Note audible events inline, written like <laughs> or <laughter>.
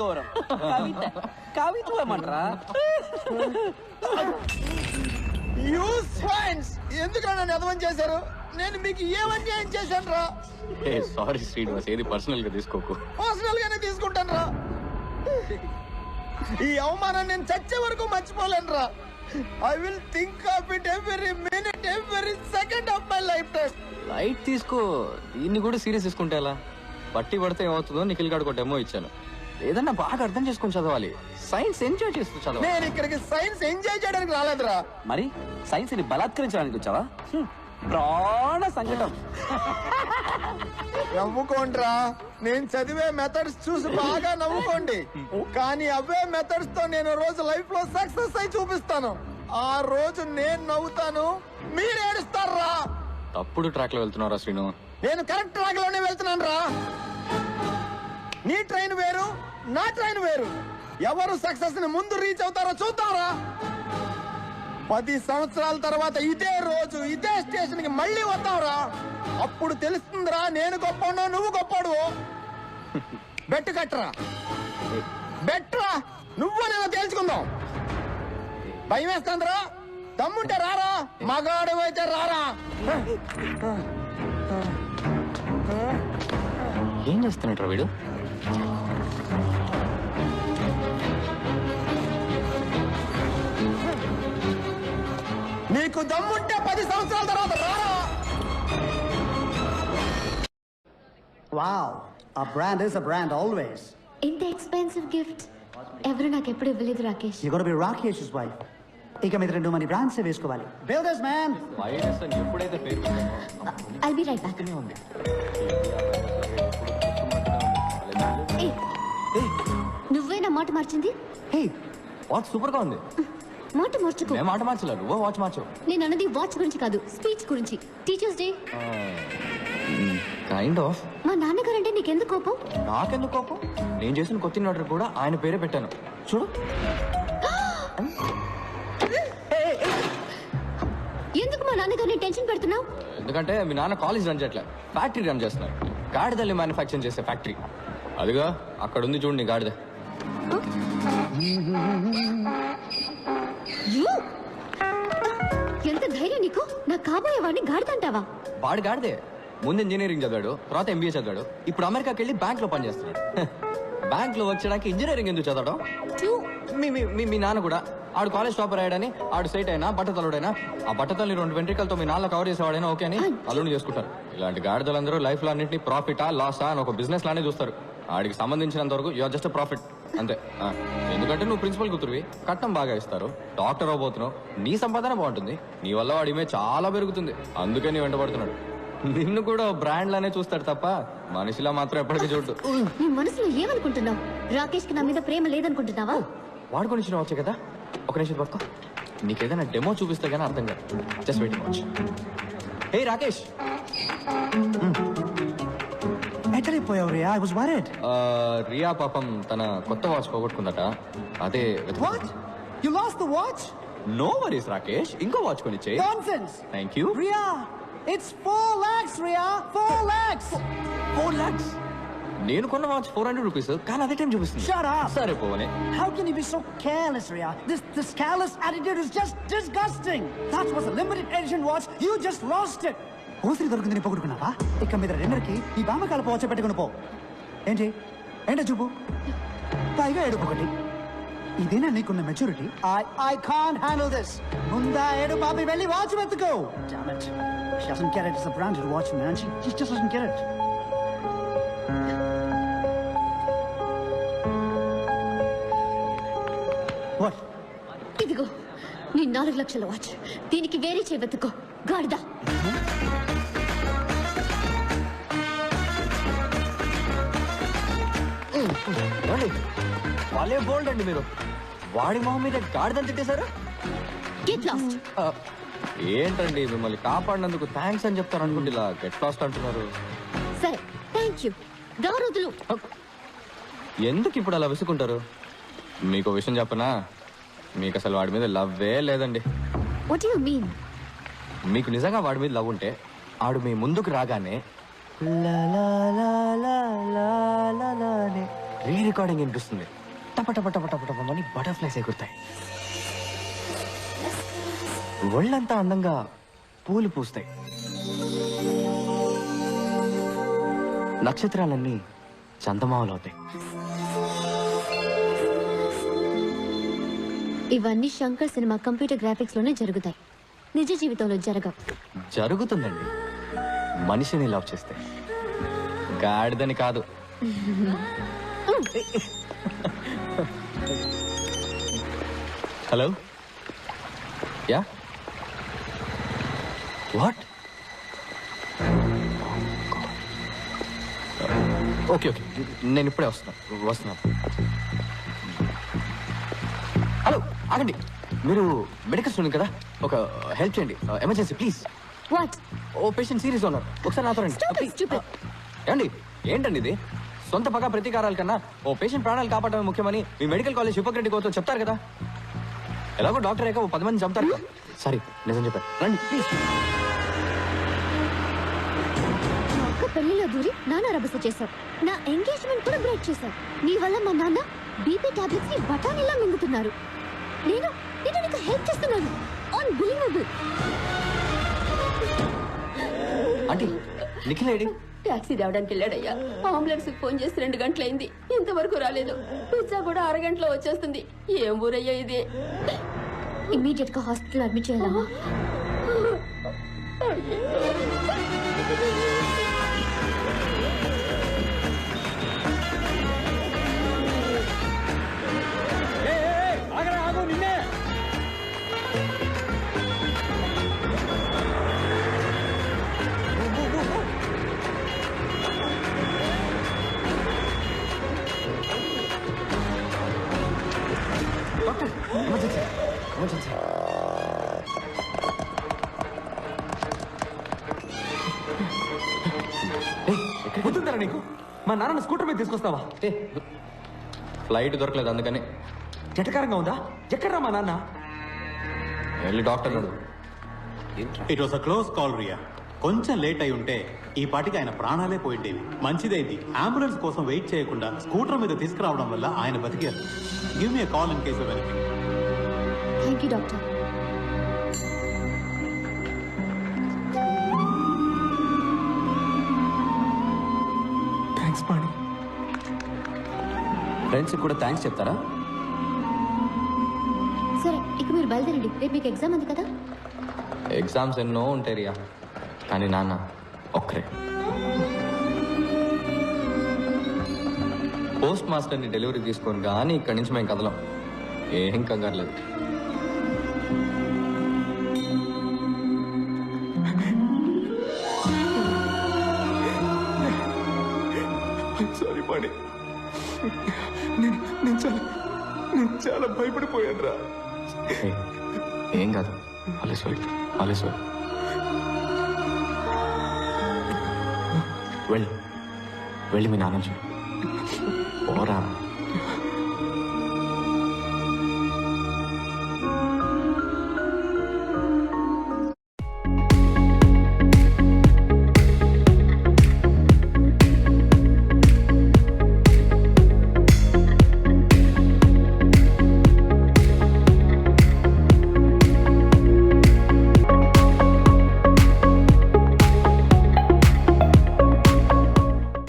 గౌరవం. కవిత. కవిత్వమంటరా యూ స్వైన్స్ ఎందుకు నన్ను చేశారు? నేను మీకు ఏ అన్యాయం చేశాను రా? ఏ సారీ శ్రీనివాస్ ఏది పర్సనల్గా తీసుకోకు. పర్సనల్ గానే తీసుకుంటాను రా. ఈ అవమానం నేను చచ్చే వరకు మర్చిపోలేను రా. I will think of it every minute every second of my life time light తీసుకో. దీన్ని కూడా సీరియస్ తీసుకుంటే ఎలా? బట్టి పడితే ఏమవుతుందో నిఖిల్ గాడు ఒక డెమో ఇచ్చాను. ఏదన్నా బాగా అర్థం చేసుకొని చదవాలి. సైన్స్ ఎంజాయ్ చేస్తూ చదవాలి. నేను ఇక్కడికి సైన్స్ ఎంజాయ్ చేయడానికి రాలేదురా. మరి? సైన్స్ని బలాత్కరించడానికి వచ్చావా? హ్మ్. ప్రాణ సంకటం. నవ్వుకోండిరా. నేను చదివే మెథడ్స్ చూసి బాగా నవ్వుకోండి. కానీ అవే మెథడ్స్తో నేను రోజు లైఫ్లో సక్సెస్ అయి చూపిస్తాను. ఆ రోజు నేను నవ్వుతాను. మీరు ఏడుస్తారా? తప్పుడు ట్రాక్లో వెళ్తున్నారా శ్రీను. నేను కరెక్ట్ ట్రాక్లోనే వెళ్తున్నాను రా నీ ట్రైన్ వేరు నా ట్రైన్ వేరు. ఎవరు సక్సెస్ని ముందు రీచ్ అవుతారో చూద్దాంరా. పది సంవత్సరాల తర్వాత ఇదే రోజు ఇదే స్టేషన్కి మళ్ళీ వద్దాంరా. అప్పుడు తెలుస్తుందిరా నేను గొప్పనో నువ్వు గొప్పడు బెట్ కట్టరా. బెట్రా. నువ్వు నేను తేల్చుకుందాం. భయం వేస్తుందిరా. తమ్ముంటే రారా. మగాడు అయితే రారా. ఏం చేస్తున్నట్రా వీడు? నీకు దమ్ముంటే పది సంవత్సరాల తర్వాత రారా? Wow, a brand is a brand always. ఇంత ఎక్స్పెన్సివ్ గిఫ్ట్ ఎవరు నాకు ఎప్పుడు ఇవ్వలేదు Rakesh. You gotta be Rakesh's wife. ఇక మీద రెండు మంది బ్రాండ్స్ వేసుకోవాలి. బిల్డర్స్ మ్యాన్ వైరస్ అని ఎప్పుడైతే పేరు ఐల్ బి రైట్ బ్యాక్ ఉంది. నువ్వే నా మాట మార్చింది? హే సూపర్గా ఉంది? మాట మార్చుకో. మేము మాట మార్చలేదు. నువ్వు వాచ్ మార్చు. నేను అన్నది వాచ్ గురించి కాదు స్పీచ్ గురించి. Teachers day. కైండ్ ఆఫ్ మా నాన్నగారు అంటే నీకెందుకు కోపం? నాకెందుకు కోపం? నేను చేసిన కొత్త ఆర్డర్ కూడా ఆయన పేరే పెట్టాను. చూడు. <gasps> ఎందుకు మా నాన్నగారిని టెన్షన్ పెడుతున్నావు? ఎందుకంటే మీ నాన్న కాలేజ్ రన్ చేయట్లే. ఫ్యాక్టరీ రన్ చేస్తున్నారు గాడిదల్ని మ్యానుఫ్యాక్చరింగ్ చేసే ఫ్యాక్టరీ. అదిగా. అక్కడ ఉంది చూడు నీ గాడిద. ఎంత ధైర్యం నీకు? నా కాబోయే వాడిని గాడుతంటావా వాడు గాడిదే. ముందు ఇంజనీరింగ్ చదివాడు తర్వాత ఎంబీఏ చదివాడు. ఇప్పుడు అమెరికాకి వెళ్ళి బ్యాంక్లో పనిచేస్తున్నాడు. <laughs> బ్యాంక్లో వర్క్ చేయడానికి ఇంజనీరింగ్ ఎందుకు చదవడం? మీ- మీ మీ నాన్న కూడా. ఆడు కాలేజ్ టాపర్ అయ్యాడని ఆడు సైట్ అయినా బట్టతలుడైనా ఆ బట్టతల్ని రెండు వెంట్రికలతో మీ నాన్న కవర్ చేసేవాడైనా ఓకే అని అల్లుని చేసుకుంటారు. ఇలాంటి గాడిదలందరూ లైఫ్లో అన్నింటినీ ప్రాఫిటా లాసా అని ఒక బిజినెస్ లానే చూస్తారు. ఆడికి సంబంధించినంత వరకు యువర్ జస్ట్ ప్రాఫిట్. అంతే. ఎందుకంటే నువ్వు ప్రిన్సిపల్ కూతురువి కట్నం బాగా ఇస్తారు డాక్టర్ అవబోతున్నావు నీ సంపాదన బాగుంటుంది నీ వల్ల వాడి ఇమే చాలా పెరుగుతుంది అందుకే నీ వెంటబడుతున్నాడు నిన్ను కూడా బ్రాండ్ లానే చూస్తాడు తప్ప మనిషిలా మాత్రం ఎప్పటికీ చూడు నీ మనసులో ఏమనుకుంటున్నావు? రాకేష్కి నా మీద ప్రేమ లేదనుకుంటున్నావా? వాడుకొని వచ్చే కదా? ఒక నిమిషం పక్క నీకేదైనా డెమో చూపిస్తే గానీ అర్థం కాదు. Just wait watch hey Rakesh ఎక్కడిపోయావు Riya I was worried Riya పాపం తన కొత్త వాచ్ పోగొట్టుకుందట. అదే what you lost the watch no worries Rakesh ఇంకో వాచ్ కొని ఇచ్చే nonsense thank you Riya it's 4 lakhs Riya 4 lakhs. Four lakhs నేను కొన్న వాచ్ ఫోర్ హండ్రెడ్ రూపీస్ కానీ అదే టైం చూపిస్తుంది Shut up. సరే పోవనే How can you be so careless, Ria? This this careless attitude is just disgusting. That was a limited edition watch. You just lost it. ఓసిరి దొరికిందని పొగుడుకున్నావా ఇక మీద రెండరికి ఈ బామకాల పోవచ్చ పెట్టుకుని పో ఏంటి ఏంటో చూపు పైగా ఏడుపు ఒకటి ఇదేనా నీకున్న maturity I I can't handle this ముందా ఏడు పాపి వెళ్ళి వాచ్ వెతుకో Damn it. She doesn't get it. It's a branded watch, man. She, she just doesn't get it. ఇదిగో నీ నాలుగు లక్షల వాచ్. దీనికి వేరే చేయబెత్తుకో గాడిదా? వాళ్ళే బోల్డ్ అండి మీరు? వాడి మొహం మీద గాడిదని తిట్టేశారు? ఏంటండి మిమ్మల్ని కాపాడినందుకు థ్యాంక్స్ అని చెప్తారు అనుకుంటే ఇలా గెట్ లాస్ట్ అంటున్నారు? సరే థ్యాంక్ యూ ఎందుకు ఇప్పుడు అలా విసుకుంటారు? మీకు విషయం చెప్పనా? మీకు అసలు వాడి మీద లవ్వే లేదండి. వాట్ యు మీన్ మీకు నిజంగా వాడి మీద లవ్ ఉంటే ఆడు మీ ముందుకు రాగానే రీ రికార్డింగ్ వినిపిస్తుంది. టప టప టప టప టపమని బటర్ఫ్లైస్ ఎగురుతాయి. ఒళ్ళంతా అందంగా పూలు పూస్తాయి. నక్షత్రాలన్నీ చందమామలు ఇవన్నీ శంకర్ సినిమా కంప్యూటర్ గ్రాఫిక్స్లోనే జరుగుతాయి. నిజ జీవితంలో జరగవు. జరుగుతుందండి. మనిషిని లవ్ చేస్తే. గాడిదని కాదు. Hello? Yeah? What? Okay okay. నేను ఇప్పుడే వస్తున్నాను వస్తున్నాను ఆగండి. మీరు మెడికల్ స్టూడెంట్ కదా? ఒక హెల్ప్ చేయండి. Emergency please. What? Oh patient serious ఉన్నారు ఒకసారి నాతో రండి. ఏమండి? ఏంటండి ఇది? సొంత పగ ప్రతీకారాల కన్నా ఓ పేషెంట్ ప్రాణాలు కాపాడమే ముఖ్యమని మీ మెడికల్ కాలేజ్ హిపోక్రటిక్ అవుతో చెప్తారు కదా? ఎలాగో డాక్టర్ అయ్యాక ఓ పది మంది చంపుతారు సారీ నిజం చెప్పారు రండి ప్లీజ్ పెళ్ళిలో దూరి నాన్న రభస చేశావు నా ఎంగేజ్మెంట్ కూడా బ్రేక్ చేశావు నీ వల్ల మా నాన్న బీపీ టాబ్లెట్స్ని బఠానీలా మింగుతున్నారు. నేను నేను నీకు హెల్ప్ చేస్తున్నాను. ఆన్ బిలీవబుల్ ఆంటీ నిఖిల్ ఏడి? టాక్సీ రావడానికి వెళ్ళాడయ్యా. అంబులెన్స్ ఫోన్ చేసి రెండు గంటలైంది. ఇంతవరకు రాలేదు. పిజ్జా కూడా అరగంటలో వచ్చేస్తుంది. ఏం ఊరయ్యా ఇది? ఇమీడియట్గా హాస్పిటల్ అడ్మిట్ చేయాలమ్మా. మా నాన్న స్కూటర్ మీద తీసుకొస్తావా? ఫ్లైట్ దొరకలేదు అందుకని. జటకారంగా ఉందా? ఎక్కడ్రా మా నాన్న? వెళ్ళి డాక్టర్ అడుగు it was a close call Riya కొంచెం లేట్ అయి ఉంటే ఈ పాటికి ఆయన ప్రాణాలే పోయిండేవి. మంచిదైంది. అంబులెన్స్ కోసం వెయిట్ చేయకుండా స్కూటర్ మీద తీసుకురావడం వల్ల ఆయన బతికారు. Give me call in case of anything thank you doctor friends కూడా థ్యాంక్స్ చెప్తారా? సరే ఇక మీరు బయలుదేరండి. రేపు మీకు ఎగ్జామ్ ఉంది కదా? ఎగ్జామ్స్ ఎన్నో ఉంటాయి రియా. కానీ నాన్న ఒక్కరే. పోస్ట్ మాస్టర్ని డెలివరీ తీసుకొని కానీ ఇక్కడి నుంచి మేము కదలం. ఏం కంగారు లేదు. సారీ పాణి నేను చాలా నేను చాలా భయపడిపోయాను రా ఏం కాదు. ఆలస్య ఆలస్య వెళ్ళి. వెళ్ళి మీ నాన్న చూడు. పోరా.